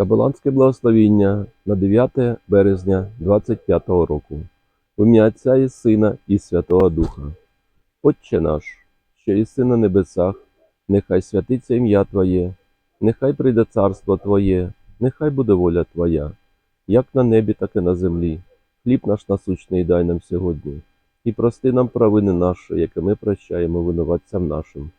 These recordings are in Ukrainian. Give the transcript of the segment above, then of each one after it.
Кабеланське благословіння на 9 березня 25 року. В ім'я Отця і Сина і Святого Духа. Отче наш, що єси на небесах, нехай святиться ім'я Твоє, нехай прийде царство Твоє, нехай буде воля Твоя, як на небі, так і на землі. Хліб наш насущний дай нам сьогодні, і прости нам провини наші, які ми прощаємо винуватцям нашим.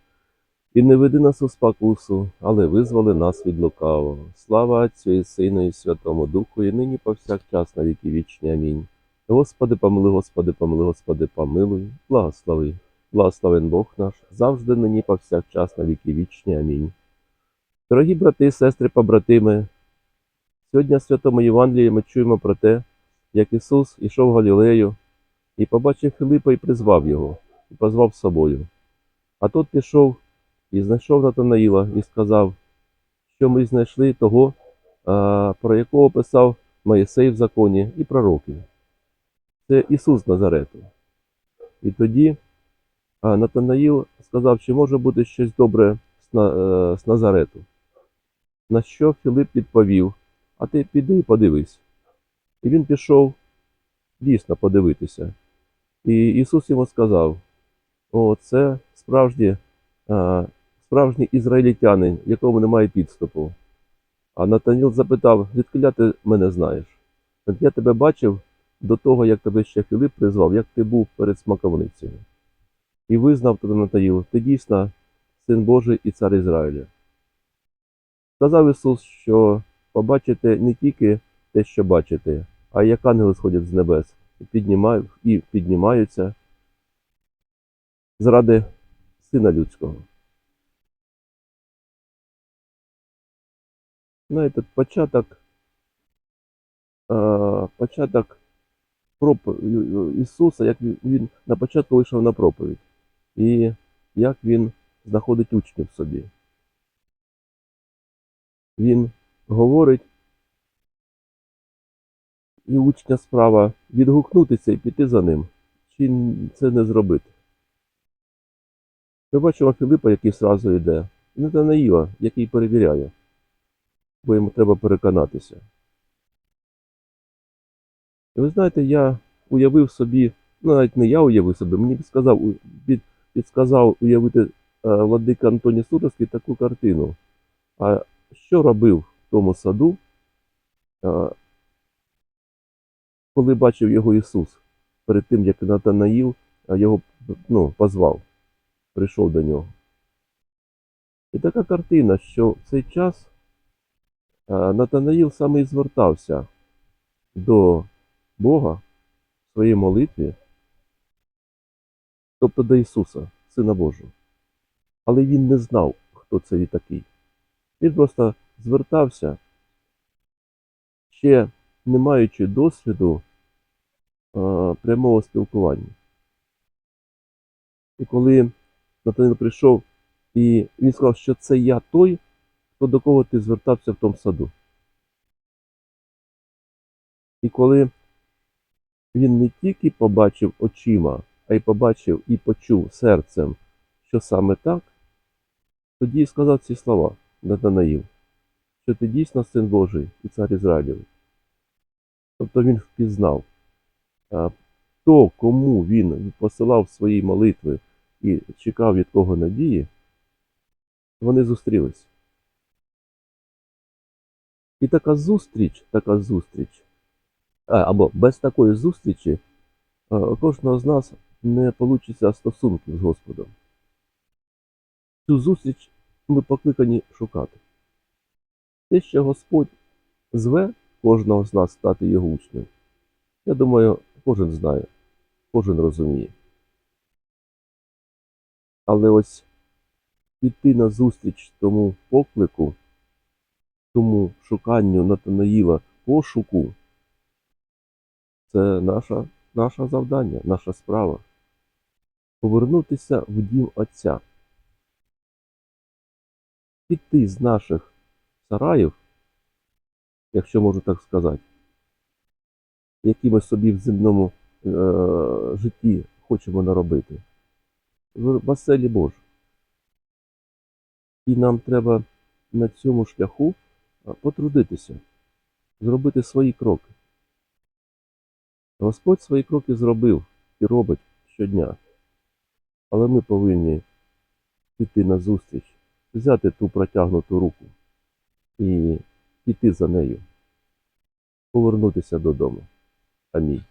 І не веди нас у спокусу, але визволи нас від лукавого. Слава Отцю і Сину і Святому Духу, і нині повсякчас на віки вічні. Амінь. Господи, помилуй, Господи, помилуй, Господи, помилуй, благослови. Благословен Бог наш, завжди нині повсякчас на віки вічні. Амінь. Дорогі брати і сестри, побратими, сьогодні в Святому Євангелії ми чуємо про те, як Ісус ішов Галілею і побачив Филипа і призвав його, і позвав з собою. А тот пішов і знайшов Натанаїла і сказав, що ми знайшли того, про якого писав Моїсей в законі і пророки. Це Ісус Назарету. І тоді Натанаїл сказав, чи може бути щось добре е, з Назарету. На що Філип відповів: А ти піди і подивись. І він пішов дійсно подивитися. І Ісус йому сказав: О, це справжні а, справжній ізраїльтянин, якому немає підступу. А Натаніл запитав, звідки ти мене знаєш? Я тебе бачив до того, як тебе ще Філип призвав, як ти був перед смаковницею. І визнав тоді Натаїл, ти дійсно син Божий і цар Ізраїля. Сказав Ісус, що побачите не тільки те, що бачите, а як ангели сходять з небес і піднімають, і піднімаються заради Сина Людського. Знаєте, початок, е, початок. Ісуса, як він- на початку вийшов на проповідь, і як він знаходить учнів собі. Він говорить, і учня справа відгукнутися і піти за ним, чи це не зробити. Ми бачимо Філипа, який зразу йде, і Натанаїла, який перевіряє, бо йому треба переконатися. І ви знаєте, я уявив собі, ну навіть не я уявив собі, мені підсказав, під, підсказав уявити е, владика Антоній Суровський таку картину. А що робив в тому саду, е, коли бачив його Ісус перед тим, як Натанаїл е, його ну, позвав, прийшов до нього. І така картина, що в цей час Натанаїл саме і звертався до Бога в своїй молитві, тобто до Ісуса, Сина Божого. Але він не знав, хто це і такий. Він просто звертався, ще не маючи досвіду е, прямого спілкування. І коли Натаніл прийшов, і він сказав, що це я той, хто до кого ти звертався в тому саду. І коли він не тільки побачив очима, а й побачив і почув серцем, що саме так, тоді сказав ці слова Натанаїл, що ти дійсно син Божий і цар Ізраїлів. Тобто він впізнав, то, кому він посилав свої молитви і чекав від кого надії, вони зустрілись. І така зустріч, така зустріч, або без такої зустрічі кожного з нас не вийде стосунків з Господом. Цю зустріч ми покликані шукати. Те, що Господь зве кожного з нас стати його учнем, я думаю, кожен знає, кожен розуміє. Але ось піти на зустріч тому поклику, тому шуканню Натанаїла, пошуку, це наша, наше завдання, наша справа. Повернутися в дім Отця. Піти з наших сараїв, якщо можу так сказати, які ми собі в земному е- житті хочемо наробити, в оселі Божу. І нам треба на цьому шляху потрудитися, зробити свої кроки. Господь свої кроки зробив і робить щодня. Але ми повинні піти назустріч, взяти ту протягнуту руку і піти за нею, повернутися додому. Амінь.